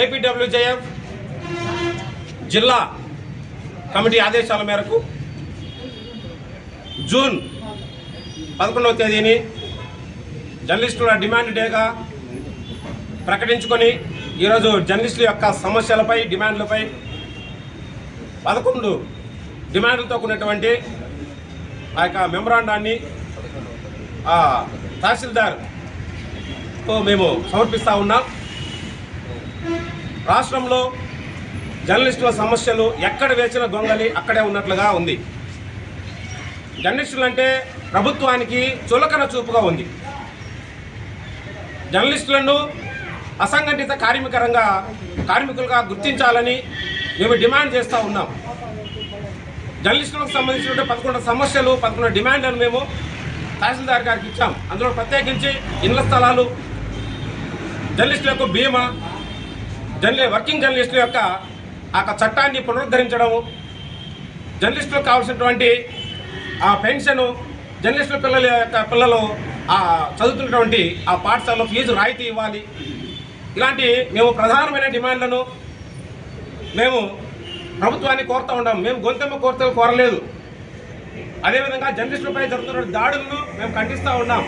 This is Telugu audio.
ఏపీడబ్ల్యూజేఎఫ్ జిల్లా కమిటీ ఆదేశాల మేరకు జూన్ పదకొండవ తేదీని జర్నలిస్టుల డిమాండ్ డేగా ప్రకటించుకొని ఈరోజు జర్నలిస్టుల యొక్క సమస్యలపై డిమాండ్లపై పదకొండు డిమాండ్లతో కూడినటువంటి ఆ యొక్క మెమరాండాన్ని తహసీల్దార్తో తహసీల్దార్కు మేము సమర్పిస్తూ ఉన్నాం. రాష్ట్రంలో జర్నలిస్టుల సమస్యలు ఎక్కడ వేసిన గొంగలి అక్కడే ఉన్నట్లుగా ఉంది. జర్నలిస్టులు అంటే ప్రభుత్వానికి చులకన చూపుగా ఉంది. జర్నలిస్టులను అసంఘటిత కార్మికరంగా కార్మికులుగా గుర్తించాలని మేము డిమాండ్ చేస్తూ ఉన్నాం. జర్నలిస్టులకు సంబంధించిన పదకొండు సమస్యలు పదకొండు డిమాండ్లను మేము తహసీల్దార్ గారికి ఇచ్చాం. అందులో ప్రత్యేకించి ఇళ్ళ స్థలాలు జర్నలిస్టులకు బీమా జర్నలి వర్కింగ్ జర్నలిస్టుల యొక్క ఆ చట్టాన్ని పునరుద్ధరించడం జర్నలిస్టులకు కావాల్సినటువంటి ఆ పెన్షను జర్నలిస్టుల పిల్లల యొక్క పిల్లలు ఆ చదువుతున్నటువంటి ఆ పాఠశాలలో ఫీజు రాయితీ ఇవ్వాలి. ఇలాంటి మేము ప్రధానమైన డిమాండ్లను మేము ప్రభుత్వాన్ని కోరుతూ ఉన్నాం మేము గొంతెమ్మ కోరితే కోరలేదు. అదేవిధంగా జర్నలిస్టులపై జరుగుతున్న దాడులను మేము ఖండిస్తూ ఉన్నాం.